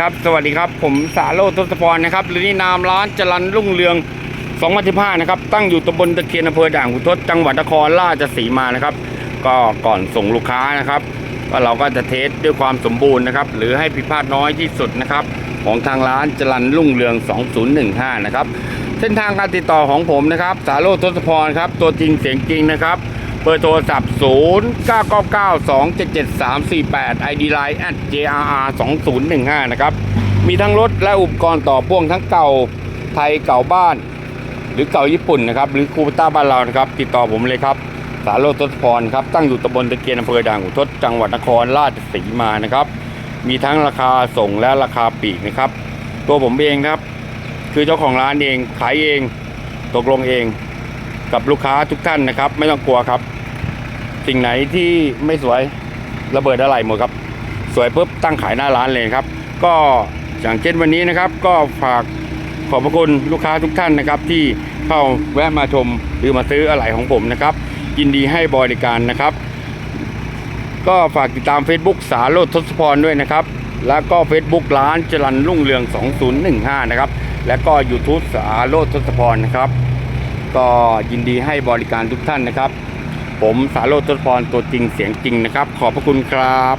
ครับ สวัสดีครับ ผมสาโรทศพรนะครับ หรือนี่นามร้านจรันรุ่งเรือง2015นะครับ ตั้งอยู่ตำบลตะเคียนอำเภอด่านขุนทดจังหวัดนครราชสีมานะครับ ก็ก่อนส่งลูกค้านะครับ ก็เราก็จะเทสด้วยความสมบูรณ์นะครับ หรือให้ผิดพลาดน้อยที่สุดนะครับ ของทางร้านจรันรุ่งเรือง 2015 นะครับ เส้นทางการติดต่อของผมนะครับ สาโรทศพรครับ ตัวจริงเสียงจริงนะครับ เบอร์โทรศัพท์ 0 9 9 9 2 7 7 3 4 8 ID Line at JRR 2015 นะครับ มีทั้งรถและอุปกรณ์ต่อพ่วงทั้งเก่าไทยเก่าบ้าน หรือเก่าญี่ปุ่นนะครับ หรือคูปต้าบ้านเรานะครับ ติดต่อผมเลยครับ สาโรจน์ทศพรครับ ตั้งอยู่ตำบลตะเกียนอำเภอด่านขุนทดจังหวัดนครราชสีมานะครับ มีทั้งราคาส่งและราคาปีกนะครับ ตัวผมเองครับ คือเจ้าของร้านเองขายเองตกลงเอง กับลูกค้าทุกท่านนะครับ ไม่ต้องกลัวครับ สิ่งไหนที่ไม่สวยระเบิดอะไรหมดครับ สวยปุ๊บตั้งขายหน้าร้านเลยครับ ก็อย่างเช่นวันนี้นะครับ ก็ฝากขอบพระคุณลูกค้าทุกท่านนะครับ ที่เข้าแวะมาชมหรือมาซื้ออะไหล่ของผมนะครับ ยินดีให้บริการนะครับ ก็ฝากติดตาม Facebook สาโรจน์ทศพรด้วยนะครับ แล้วก็ Facebook ร้านจรันรุ่งเรือง 2015 นะครับ แล้วก็ YouTube สาโรจน์ทศพรนะครับ ก็ยินดีให้บริการทุกท่านนะครับ ผมสาโรจน์ทศพรตัวจริงเสียงจริงนะครับ ขอบพระคุณครับ